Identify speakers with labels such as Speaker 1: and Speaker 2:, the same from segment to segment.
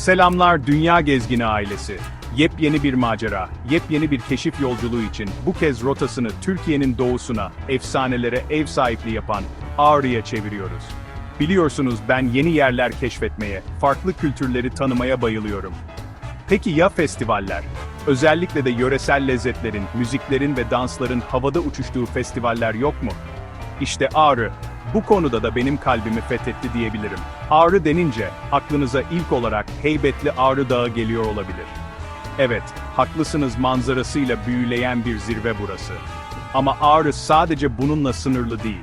Speaker 1: Selamlar Dünya Gezgini ailesi. Yepyeni bir macera, yepyeni bir keşif yolculuğu için bu kez rotasını Türkiye'nin doğusuna, efsanelere ev sahipliği yapan Ağrı'ya çeviriyoruz. Biliyorsunuz ben yeni yerler keşfetmeye, farklı kültürleri tanımaya bayılıyorum. Peki ya festivaller? Özellikle de yöresel lezzetlerin, müziklerin ve dansların havada uçuştuğu festivaller yok mu? İşte Ağrı, bu konuda da benim kalbimi fethetti diyebilirim. Ağrı denince, aklınıza ilk olarak heybetli Ağrı Dağı geliyor olabilir. Evet, haklısınız manzarasıyla büyüleyen bir zirve burası. Ama Ağrı sadece bununla sınırlı değil.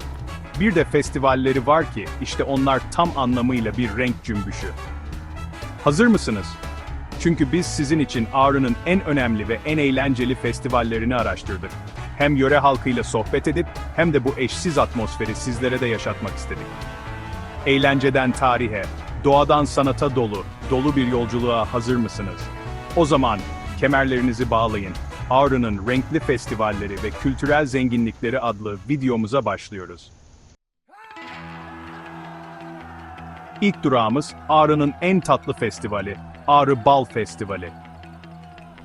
Speaker 1: Bir de festivalleri var ki, işte onlar tam anlamıyla bir renk cümbüşü. Hazır mısınız? Çünkü biz sizin için Ağrı'nın en önemli ve en eğlenceli festivallerini araştırdık. Hem yöre halkıyla sohbet edip hem de bu eşsiz atmosferi sizlere de yaşatmak istedik. Eğlenceden tarihe, doğadan sanata dolu, dolu bir yolculuğa hazır mısınız? O zaman kemerlerinizi bağlayın. Ağrı'nın renkli festivalleri ve kültürel zenginlikleri adlı videomuza başlıyoruz. İlk durağımız Ağrı'nın en tatlı festivali, Ağrı Bal Festivali.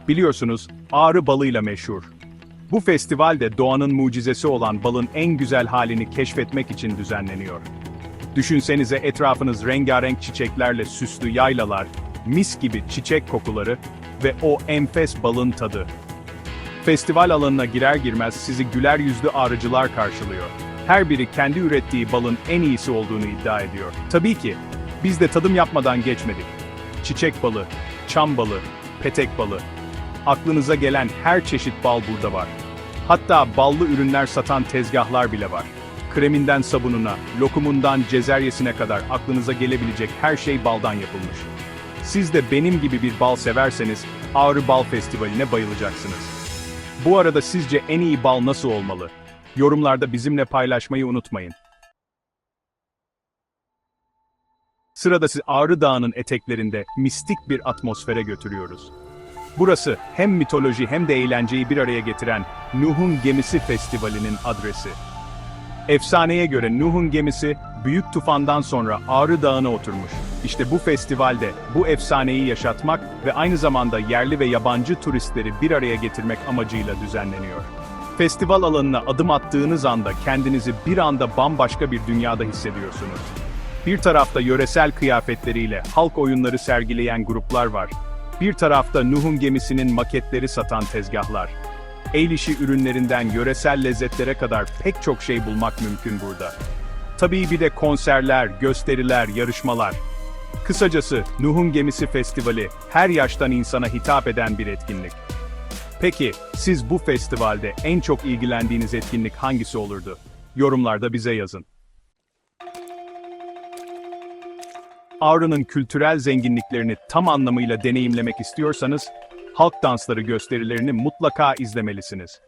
Speaker 1: Biliyorsunuz, Ağrı balıyla meşhur. Bu festival de doğanın mucizesi olan balın en güzel halini keşfetmek için düzenleniyor. Düşünsenize etrafınız rengarenk çiçeklerle süslü yaylalar, mis gibi çiçek kokuları ve o enfes balın tadı. Festival alanına girer girmez sizi güler yüzlü ağrıcılar karşılıyor. Her biri kendi ürettiği balın en iyisi olduğunu iddia ediyor. Tabii ki, biz de tadım yapmadan geçmedik. Çiçek balı, çam balı, petek balı. Aklınıza gelen her çeşit bal burada var. Hatta ballı ürünler satan tezgahlar bile var. Kreminden sabununa, lokumundan cezeryesine kadar aklınıza gelebilecek her şey baldan yapılmış. Siz de benim gibi bir bal severseniz Ağrı Bal Festivali'ne bayılacaksınız. Bu arada sizce en iyi bal nasıl olmalı? Yorumlarda bizimle paylaşmayı unutmayın. Sırada sizi Ağrı Dağı'nın eteklerinde mistik bir atmosfere götürüyoruz. Burası hem mitoloji hem de eğlenceyi bir araya getiren Nuh'un Gemisi Festivali'nin adresi. Efsaneye göre Nuh'un gemisi büyük tufandan sonra Ağrı Dağı'na oturmuş. İşte bu festivalde bu efsaneyi yaşatmak ve aynı zamanda yerli ve yabancı turistleri bir araya getirmek amacıyla düzenleniyor. Festival alanına adım attığınız anda kendinizi bir anda bambaşka bir dünyada hissediyorsunuz. Bir tarafta yöresel kıyafetleriyle halk oyunları sergileyen gruplar var. Bir tarafta Nuh'un gemisinin maketleri satan tezgahlar. El işi ürünlerinden yöresel lezzetlere kadar pek çok şey bulmak mümkün burada. Tabii bir de konserler, gösteriler, yarışmalar. Kısacası Nuh'un Gemisi Festivali her yaştan insana hitap eden bir etkinlik. Peki, siz bu festivalde en çok ilgilendiğiniz etkinlik hangisi olurdu? Yorumlarda bize yazın. Ağrı'nın kültürel zenginliklerini tam anlamıyla deneyimlemek istiyorsanız, halk dansları gösterilerini mutlaka izlemelisiniz.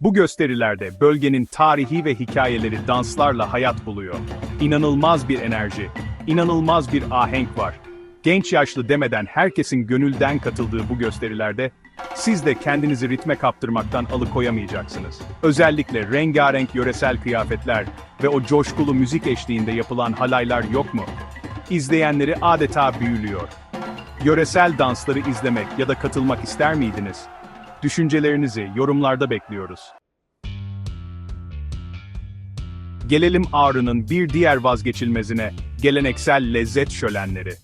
Speaker 1: Bu gösterilerde bölgenin tarihi ve hikayeleri danslarla hayat buluyor. İnanılmaz bir enerji, inanılmaz bir ahenk var. Genç yaşlı demeden herkesin gönülden katıldığı bu gösterilerde, siz de kendinizi ritme kaptırmaktan alıkoyamayacaksınız. Özellikle rengarenk yöresel kıyafetler ve o coşkulu müzik eşliğinde yapılan halaylar yok mu? İzleyenleri adeta büyülüyor. Yöresel dansları izlemek ya da katılmak ister miydiniz? Düşüncelerinizi yorumlarda bekliyoruz. Gelelim Ağrı'nın bir diğer vazgeçilmezine, geleneksel lezzet şölenleri.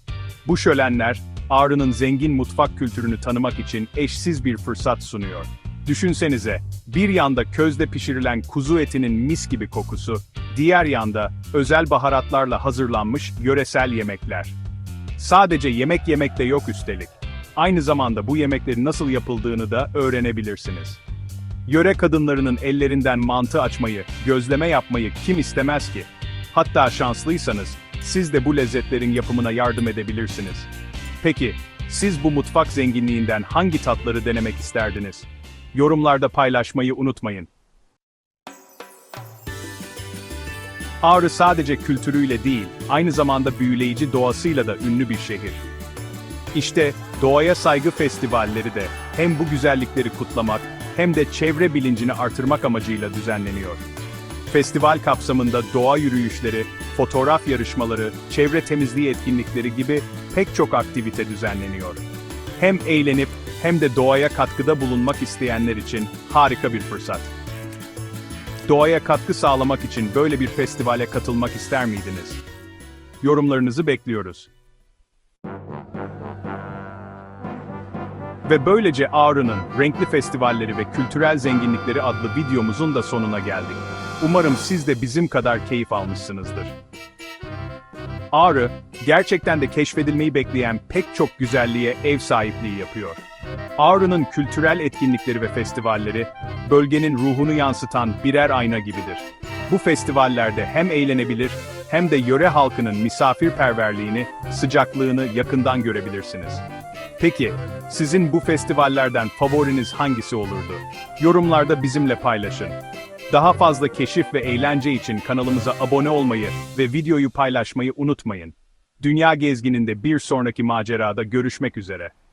Speaker 1: Bu şölenler, Ağrı'nın zengin mutfak kültürünü tanımak için eşsiz bir fırsat sunuyor. Düşünsenize, bir yanda közde pişirilen kuzu etinin mis gibi kokusu, diğer yanda özel baharatlarla hazırlanmış yöresel yemekler. Sadece yemek yemek de yok üstelik. Aynı zamanda bu yemeklerin nasıl yapıldığını da öğrenebilirsiniz. Yöre kadınlarının ellerinden mantı açmayı, gözleme yapmayı kim istemez ki? Hatta şanslıysanız, siz de bu lezzetlerin yapımına yardım edebilirsiniz. Peki, siz bu mutfak zenginliğinden hangi tatları denemek isterdiniz? Yorumlarda paylaşmayı unutmayın. Ağrı sadece kültürüyle değil, aynı zamanda büyüleyici doğasıyla da ünlü bir şehir. İşte doğaya saygı festivalleri de hem bu güzellikleri kutlamak hem de çevre bilincini artırmak amacıyla düzenleniyor. Festival kapsamında doğa yürüyüşleri, fotoğraf yarışmaları, çevre temizliği etkinlikleri gibi pek çok aktivite düzenleniyor. Hem eğlenip hem de doğaya katkıda bulunmak isteyenler için harika bir fırsat. Doğaya katkı sağlamak için böyle bir festivale katılmak ister miydiniz? Yorumlarınızı bekliyoruz. Ve böylece Ağrı'nın renkli festivalleri ve kültürel zenginlikleri adlı videomuzun da sonuna geldik. Umarım siz de bizim kadar keyif almışsınızdır. Ağrı, gerçekten de keşfedilmeyi bekleyen pek çok güzelliğe ev sahipliği yapıyor. Ağrı'nın kültürel etkinlikleri ve festivalleri, bölgenin ruhunu yansıtan birer ayna gibidir. Bu festivallerde hem eğlenebilir, hem de yöre halkının misafirperverliğini, sıcaklığını yakından görebilirsiniz. Peki, sizin bu festivallerden favoriniz hangisi olurdu? Yorumlarda bizimle paylaşın. Daha fazla keşif ve eğlence için kanalımıza abone olmayı ve videoyu paylaşmayı unutmayın. Dünya gezgininde bir sonraki macerada görüşmek üzere.